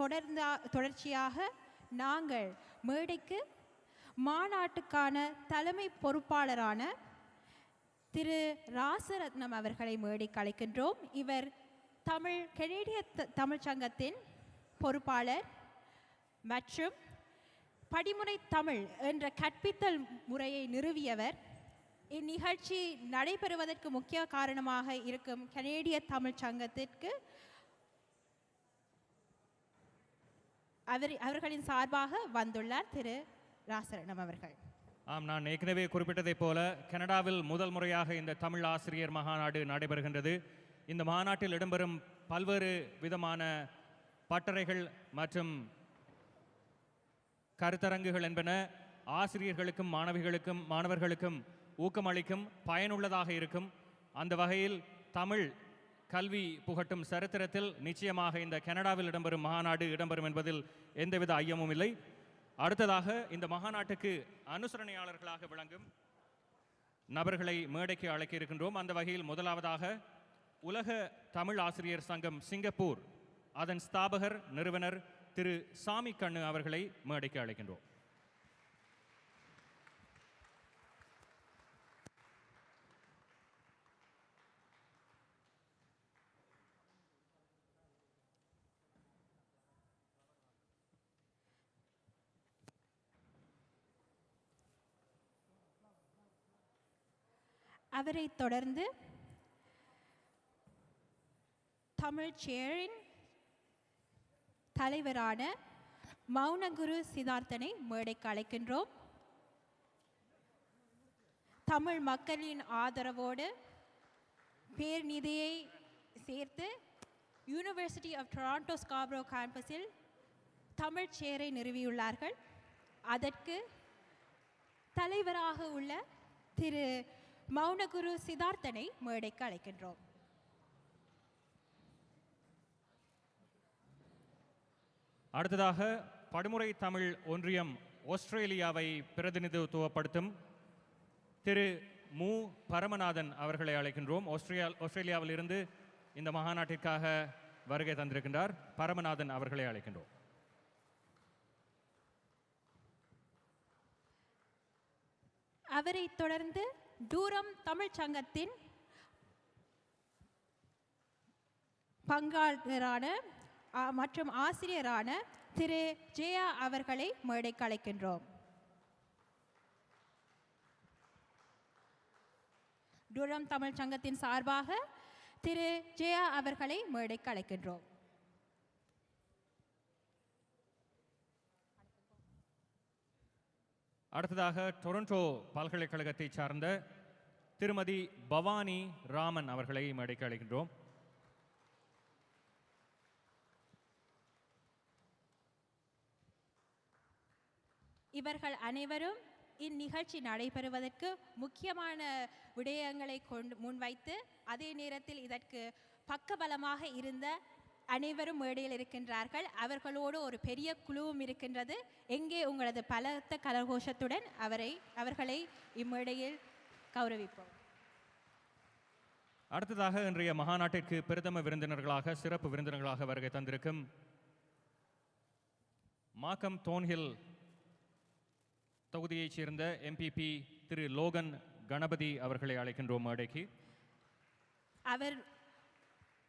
தொடர்ந்தா தொடர்ச்சியாக நாங்கள் மேடைக்கு மாநாட்டுக்கான தலைமை பொறுப்பாளரான திரு ராசரத்னம் அவர்களை மேடைக்கு அழைக்கின்றோம். இவர் தமிழ் கெனேடிய த- தமிழ்ச் சங்கத்தின் பொறுப்பாளர் மற்றும் படிமுறை தமிழ் என்ற கற்பித்தல் முறையை நிறுவியவர். இந்நிகழ்ச்சி நடைபெறுவதற்கு முக்கிய காரணமாக இருக்கும் கனேடிய தமிழ்ச் சங்கத்திற்கு அவர் அவர்களின் சார்பாக வந்துள்ளார் திரு ராசரணம் அவர்கள். ஆம் நான் ஏற்கனவே குறிப்பிட்டதைப் போல கனடாவில் முதல் முறையாக இந்த தமிழ் ஆசிரியர் மகாநாடு நடைபெறுகின்றது. இந்த மாநாட்டில் இடம்பெறும் பல்வேறு விதமான பட்டறைகள் மற்றும் கருத்தரங்குகள் என்பன ஆசிரியர்களுக்கும் மாணவிகளுக்கும் மாணவர்களுக்கும் ஊக்கமளிக்கும் பயனுள்ளதாக இருக்கும். அந்த வகையில் தமிழ் கல்வி புகட்டும் சரித்திரத்தில் நிச்சயமாக இந்த கனடாவில் இடம்பெறும் மாநாடு இடம்பெறும் என்பதில் எந்தவித ஐயமும் இல்லை. அடுத்ததாக இந்த மகாநாட்டுக்கு அனுசரணையாளர்களாக விளங்கும் நபர்களை மேடைக்கு அழைக்க இருக்கின்றோம் அந்த வகையில் முதலாவதாக உலக தமிழ் ஆசிரியர் சங்கம் சிங்கப்பூர் அதன் ஸ்தாபகர் நிறுவனர் திரு சாமி கண்ணு அவர்களை மேடைக்கு அழைக்கின்றோம். அவரை தொடர்ந்து தமிழ் சேரின் தலைவரான மௌனகுரு சிதார்த்தனை மேடைக்கு அழைக்கின்றோம். தமிழ் மக்களின் ஆதரவோடு பேர்நிதியை சேர்த்து யூனிவர்சிட்டி ஆஃப் டொராண்டோ ஸ்காப்ரோ கேம்பஸில் தமிழ் சேரை நிறுவியுள்ளார்கள். அதற்கு தலைவராக உள்ள திரு மௌனகுரு சித்தார்த்தனை மேடைக்கு அழைக்கின்றோம். அடுத்ததாக படுமுறை தமிழ் ஒன்றியம் ஆஸ்திரேலியாவை பிரதிநிதித்துவப்படுத்தும் திரு மு. பரமநாதன் அவர்களை அழைக்கின்றோம். ஆஸ்திரேலியா ஆஸ்திரேலியாவிலிருந்து இந்த மகாநாட்டிற்காக வருகை தந்திருக்கின்றார் பரமநாதன் அவர்களை அழைக்கின்றோம். அவரை தொடர்ந்து தூரம் தமிழ்ச் சங்கத்தின் பங்காளரான மற்றும் ஆசிரியரான திரு. ஜெயா அவர்களை மேடைக்கு அழைக்கின்றோம். டூரம் தமிழ் சங்கத்தின் சார்பாக திரு. ஜெயா அவர்களை மேடைக்கு அழைக்கின்றோம். அடுத்ததாக டொரண்டோ பல்கலைக்கழகத்தை சார்ந்த திருமதி பவானி ராமன் அவர்களை மேடைக்கு அழைக்கின்றோம். இவர்கள் அனைவரும் இந்நிகழ்ச்சி நடைபெறுவதற்கு முக்கியமான விடயங்களை கொண்டு முன்வைத்து அதே நேரத்தில் இதற்கு பக்கபலமாக இருந்த அனைவரும் மேடையில் இருக்கின்றார்கள். அவர்களோடு ஒரு பெரிய குழுவும் இருக்கின்றது. எங்கே உங்களது பலத்த கரகோஷத்துடன் அவரை அவர்களை இம்மேடையில் கௌரவிப்போம். அடுத்ததாக இன்றைய மகாநாட்டிற்கு பிரதம விருந்தினர்களாக சிறப்பு விருந்தினர்களாக வருகை தந்திருக்கும் மாக்கம் தோன்ஹில் தொகுதியைச் சேர்ந்த எம்பிபி திரு லோகன் கணபதி அவர்களை அழைக்கின்றோம் மேடைக்கு. அவர்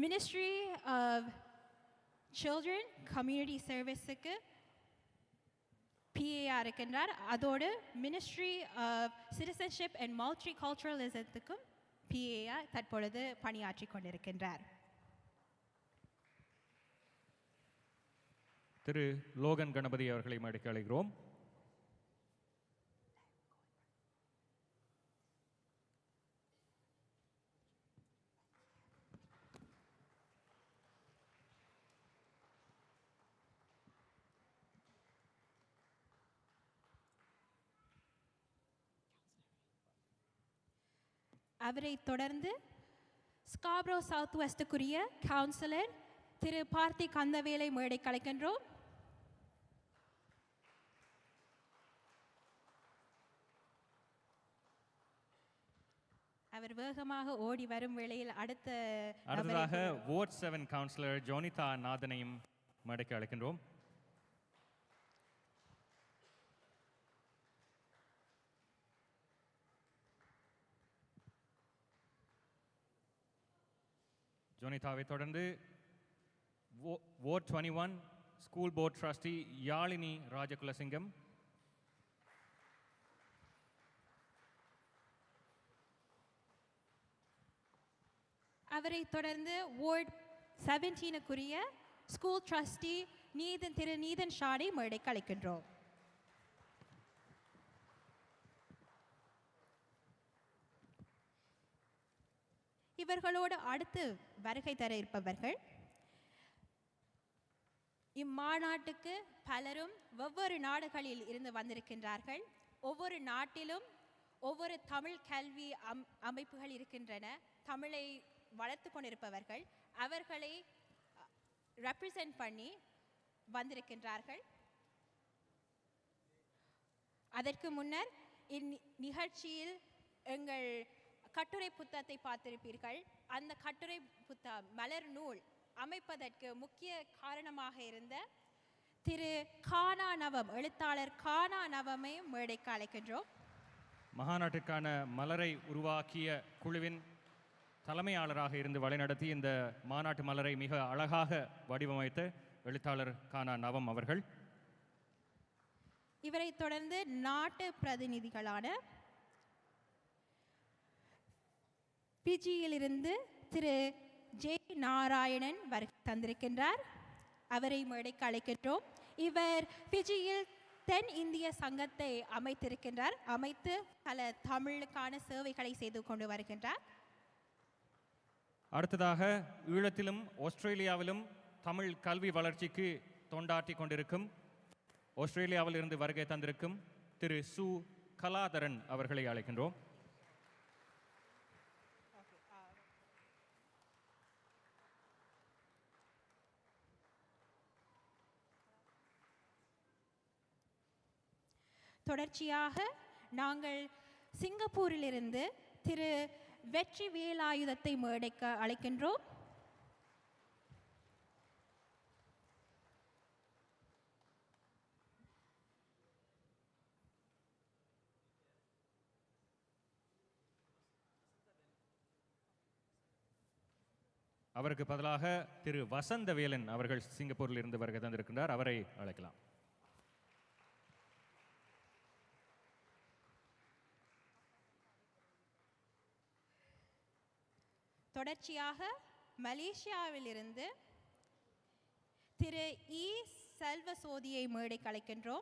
மினிஸ்ட்ரி ஆஃப் சில்ட்ரன் கம்யூனிட்டி சர்வீஸுக்கு பிஏஆ இருக்கின்றார். அதோடு ministry of Citizenship and multi கல்ச்சுரலிசத்துக்கும் PA தற்பொழுது பணியாற்றி கொண்டிருக்கின்றார். திரு லோகன் கணபதி அவர்களை மேடைக்கு அழைக்கிறோம். அவரை தொடர்ந்து ஸ்காப்ரோ சவுத் வெஸ்டுக்குரிய கவுன்சிலர் திரு பார்த்தி கந்தவேலை மேடை கலைக்கின்றோம். அவர் வேகமாக ஓடி வரும் வேளையில் அடுத்த அடுத்ததாக வார்ட் செவன் கவுன்சிலர் ஜோனிதா நாதனையும் மேடைக்கு அழைக்கின்றோம். ஜோனிதாவை தொடர்ந்து twenty one school board trustee Yazhini Rajakulasingam. அவரை தொடர்ந்து வார்டு செவன்டீனுக்குரிய ஸ்கூல் ட்ரஸ்டி நீதன் திரு நீதன் ஷாடை மேடைக்கு அழைக்கின்றோம். இவர்களோடு அடுத்து வருகை தர இருப்பவர்கள். இம்மாநாட்டுக்கு பலரும் ஒவ்வொரு நாடுகளில் இருந்து வந்திருக்கின்றார்கள். ஒவ்வொரு நாட்டிலும் ஒவ்வொரு தமிழ் கல்வி அம் அமைப்புகள் இருக்கின்றன. தமிழை வளர்த்து கொண்டிருப்பவர்கள். அவர்களை ரெப்ரசன்ட் பண்ணி வந்திருக்கின்றார்கள். அதற்கு முன்னர் இந்நிகழ்ச்சியில் எங்கள் கட்டுரை புத்தகத்தை பார்த்திருப்பீர்கள். அந்த கட்டுரை புத்தகம் மலர் நூல் அமைப்பதற்கு முக்கிய காரணமாக இருந்த திரு கானா நவம் எழுத்தாளர் கானா நவமை மேடைக்கு அழைக்கின்றோம். மகாநாட்டிற்கான மலரை உருவாக்கிய குழுவின் தலைமையாளராக இருந்து வழிநடத்தி இந்த மாநாட்டு மலரை மிக அழகாக வடிவமைத்த எழுத்தாளர் கானா நவம் அவர்கள். இவரை தொடர்ந்து நாட்டு பிரதிநிதிகளான பிஜியிலிருந்து திரு ஜே நாராயணன் வருகை தந்திருக்கின்றார். அவரை மேடைக்கு அழைக்கின்றோம். இவர் பிஜியில் தென் இந்திய சங்கத்தை அமைத்திருக்கின்றார். அமைத்து பல தமிழுக்கான சேவைகளை செய்து கொண்டு வருகின்றார். அடுத்ததாக ஈழத்திலும் ஆஸ்திரேலியாவிலும் தமிழ் கல்வி வளர்ச்சிக்கு தொண்டாற்றி கொண்டிருக்கும் ஆஸ்திரேலியாவில் இருந்து வருகை தந்திருக்கும் திரு சு கலாதரன் அவர்களை அழைக்கின்றோம். தொடர்ச்சியாக நாங்கள் சிங்கப்பூரிலிருந்து திரு வெற்றி வேலாயுதத்தை மேடைக்க அழைக்கின்றோம். அவருக்கு பதிலாக திரு வசந்தவேலன் அவர்கள் சிங்கப்பூரில் இருந்து வருகை தந்திருக்கின்றார். அவரை அழைக்கலாம். தொடர்ச்சியாக மலேசியாவிலிருந்து திரு இ செல்வசோதியை மேடை கலைக்கின்றோம்.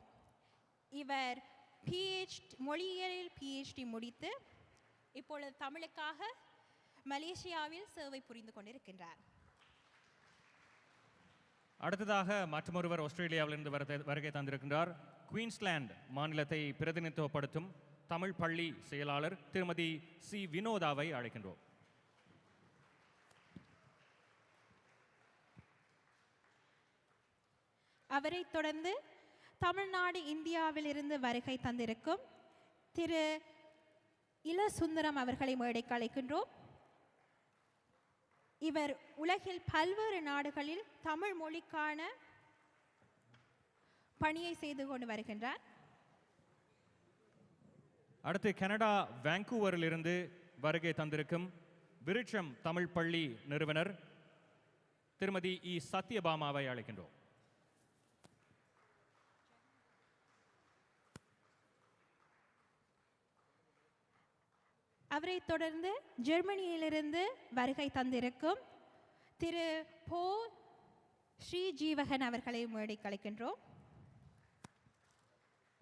இவர் பிஹெச் மொழியியலில் பிஹெச்டி முடித்து இப்பொழுது தமிழுக்காக மலேசியாவில் சேவை புரிந்து கொண்டிருக்கின்றார். அடுத்ததாக மற்றொருவர் ஆஸ்திரேலியாவிலிருந்து வருகை- வருகை தந்திருக்கின்றார். குயின்ஸ்லாந்து மாநிலத்தை பிரதிநிதித்துவப்படுத்தும் தமிழ் பள்ளி செயலாளர் திருமதி சி வினோதாவை அழைக்கின்றோம். அவரை தொடர்ந்து தமிழ்நாடு இந்தியாவிலிருந்து வருகை தந்திருக்கும் திரு இளசுந்தரம் அவர்களை மேடைக்கு அழைக்கின்றோம். இவர் உலகில் பல்வேறு நாடுகளில் தமிழ் மொழிக்கான பணியை செய்து கொண்டு வருகின்றார். அடுத்து கனடா வாncouverல் இருந்து வருகை தந்திருக்கும் விருட்சம் தமிழ் பள்ளி நிறுவனர் திருமதி இ. சத்யபாமாவை அழைக்கின்றோம். அவரைத் தொடர்ந்து ஜெர்மனியிலிருந்து வருகை தந்திருக்கும் திரு போ ஸ்ரீ ஜீவகன் அவர்களை மேடைக்கு அழைக்கின்றோம்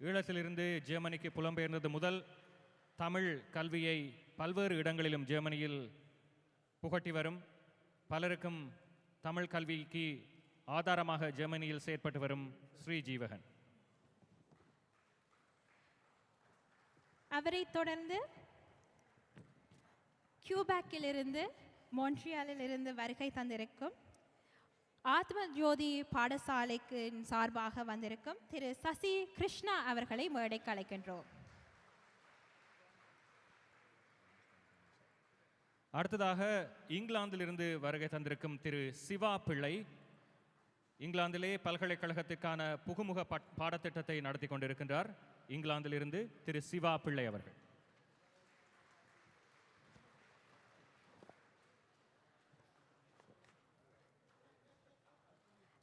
ஈழத்திலிருந்து ஜெர்மனிக்கு புலம்பெயர்ந்தது முதல் தமிழ் கல்வியை பல்வேறு இடங்களிலும் ஜெர்மனியில் புகட்டி வரும். பலருக்கும் தமிழ் கல்விக்கு ஆதாரமாக ஜெர்மனியில் செயற்பட்டு வரும் ஸ்ரீ ஜீவகன் அவரைத் தொடர்ந்து கியூபேக்கிலிருந்து மொன்ட்ரியாலிலிருந்து வருகை தந்திருக்கும். ஆத்ம ஜோதி பாடசாலைக்கு சார்பாக வந்திருக்கும் திரு சசி கிருஷ்ணா அவர்களை மேடைக்கு அழைக்கின்றோம். அடுத்ததாக இங்கிலாந்திலிருந்து வருகை தந்திருக்கும் திரு சிவா பிள்ளை. இங்கிலாந்திலே பல்கலைக்கழகத்திற்கான புகுமுக பாடத்திட்டத்தை நடத்தி கொண்டிருக்கின்றார். இங்கிலாந்திலிருந்து திரு சிவா பிள்ளை அவர்கள்.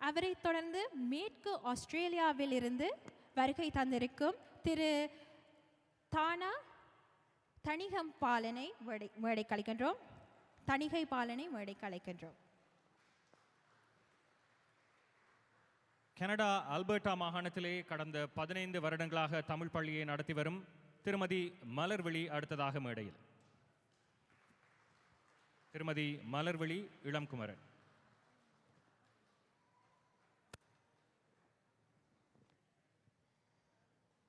அவரை தொடர்ந்து மேற்கு ஆஸ்திரேலியாவில் இருந்து வருகை தந்திருக்கும் திரு தானா தணிகம் பாலனை மேடை மேடை கலைக்கின்றோம் தணிகை பாலனை மேடை கலைக்கின்றோம் கனடா அல்பர்டா மாகாணத்திலே கடந்த பதினைந்து வருடங்களாக தமிழ் பள்ளியை நடத்தி வரும் திருமதி மலர்விழி அடுத்ததாக மேடையில். திருமதி மலர்விழி இளம்குமரன்.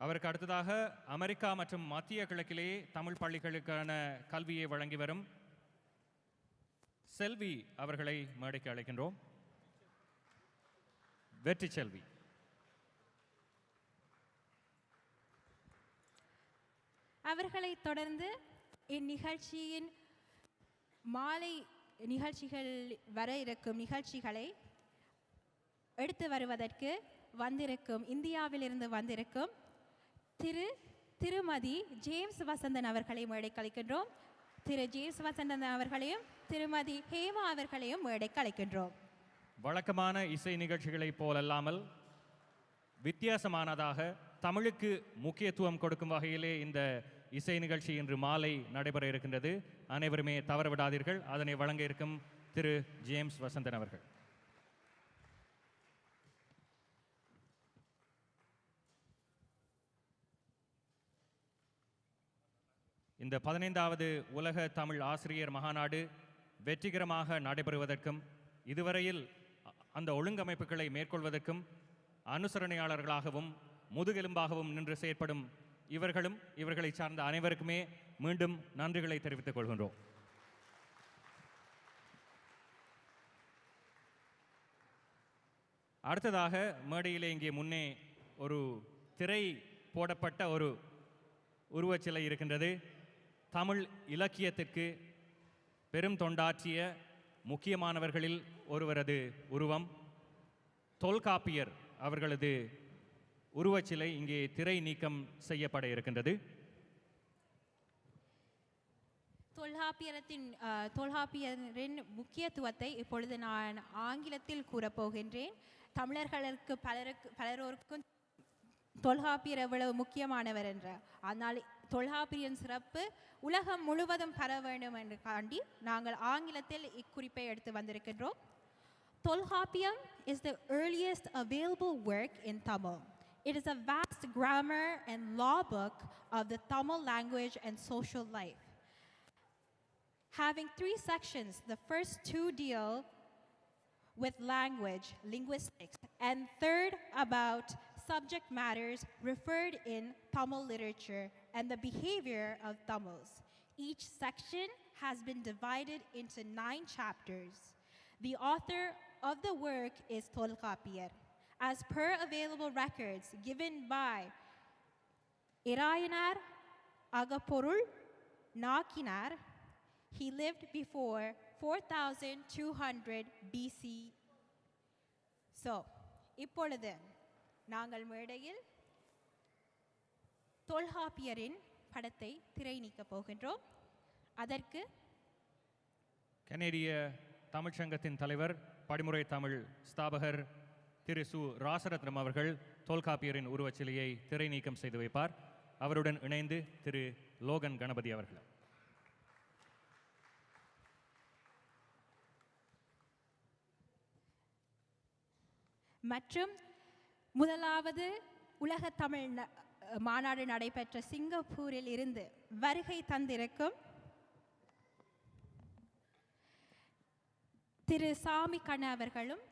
அவருக்கு அடுத்ததாக அமெரிக்கா மற்றும் மத்திய கிழக்கிலே தமிழ் பள்ளிகளுக்கான கல்வியை வழங்கி வரும் செல்வி அவர்களை மேடைக்கு அழைக்கின்றோம். வெற்றி செல்வி. அவர்களை தொடர்ந்து இந்நிகழ்ச்சியின் மாலை நிகழ்ச்சிகள் வர இருக்கும் நிகழ்ச்சிகளை எடுத்து வருவதற்கு வந்திருக்கும் இந்தியாவிலிருந்து வந்திருக்கும் திரு திருமதி ஜேம்ஸ் வசந்தன் அவர்களையும் மேடை கலைக்கின்றோம் திரு ஜேம்ஸ் வசந்தன் அவர்களையும் திருமதி ஹேமா அவர்களையும் மேடை கலைக்கின்றோம் வழக்கமான இசை நிகழ்ச்சிகளைப் போலல்லாமல் வித்தியாசமானதாக தமிழுக்கு முக்கியத்துவம் கொடுக்கும் வகையிலே இந்த இசை நிகழ்ச்சி இன்று மாலை நடைபெற இருக்கின்றது. அனைவருமே தவறவிடாதீர்கள். அதனை வழங்க இருக்கும் திரு ஜேம்ஸ் வசந்தன் அவர்கள். இந்த பதினைந்தாவது உலக தமிழ் ஆசிரியர் மகாநாடு வெற்றிகரமாக நடைபெறுவதற்கும் இதுவரையில் அந்த ஒழுங்கமைப்புகளை மேற்கொள்வதற்கும் அனுசரணையாளர்களாகவும் முதுகெலும்பாகவும் நின்று செயற்படும் இவர்களும் இவர்களை சார்ந்த அனைவருக்குமே மீண்டும் நன்றிகளை தெரிவித்துக் கொள்கின்றோம். அடுத்ததாக மேடையிலே இங்கே முன்னே ஒரு திரை போடப்பட்ட ஒரு உருவச்சிலை இருக்கின்றது. தமிழ் இலக்கியத்திற்கு பெரும் தொண்டாற்றிய முக்கியமானவர்களில் ஒருவரது உருவம் தொல்காப்பியர். அவர்களது உருவச்சிலை இங்கே திரை நீக்கம் செய்யப்பட இருக்கின்றது. தொல்காப்பியரத்தின் தொல்காப்பியரின் முக்கியத்துவத்தை இப்பொழுது நான் ஆங்கிலத்தில் கூறப்போகின்றேன் தமிழர்களுக்கு பலருக்கு பலரோருக்கும் தொல்காப்பியர் எவ்வளவு முக்கியமானவர் என்ற. ஆனால் தொல்காப்பியரின் சிறப்பு உலகம் முழுவதும் பர வேண்டும் என்று காண்டி நாங்கள் ஆங்கிலத்தில் இக்குறிப்பை எடுத்து வந்திருக்கின்றோம் Tolkapiam is the earliest available work in Tamil. It is a vast grammar and law book of the Tamil language and social life. Having three sections, the first two deal with language, linguistics, and third about subject matters referred in Tamil literature and the behavior of Tamils. Each section has been divided into nine chapters. The author of the work is Tolkapiyar. As per available records given by Irayanar Agaporul Nakinar, he lived before 4200 BC. So, இப்பொழுது நாங்கள் மேடையில் தொல்காப்பியரின் படத்தை திரை நீக்கப் போகின்றோம். அதற்கு கனேடிய தமிழ்ச்சங்கத்தின் தலைவர் படிமுறை தமிழ் ஸ்தாபகர் திரு. சு. ராசரத்னம் அவர்கள் தொல்காப்பியரின் உருவச்சிலையை திரை நீக்கம் செய்து வைப்பார். அவருடன் இணைந்து திரு. லோகன் கணபதி அவர்கள். மற்றும் முதலாவது உலக தமிழ் மாநாடு நடைபெற்ற சிங்கப்பூரில் இருந்து வருகை தந்திருக்கும் திரு சாமி கண்ண அவர்களும்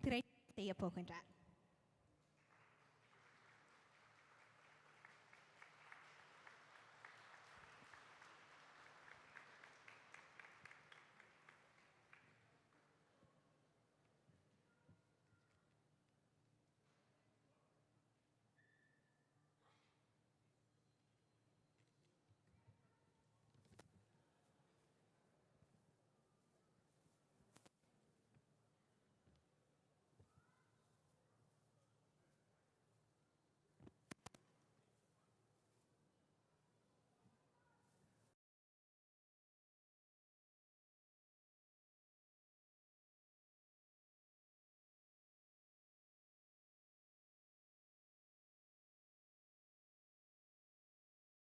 திரை செய்ய போகின்றார்.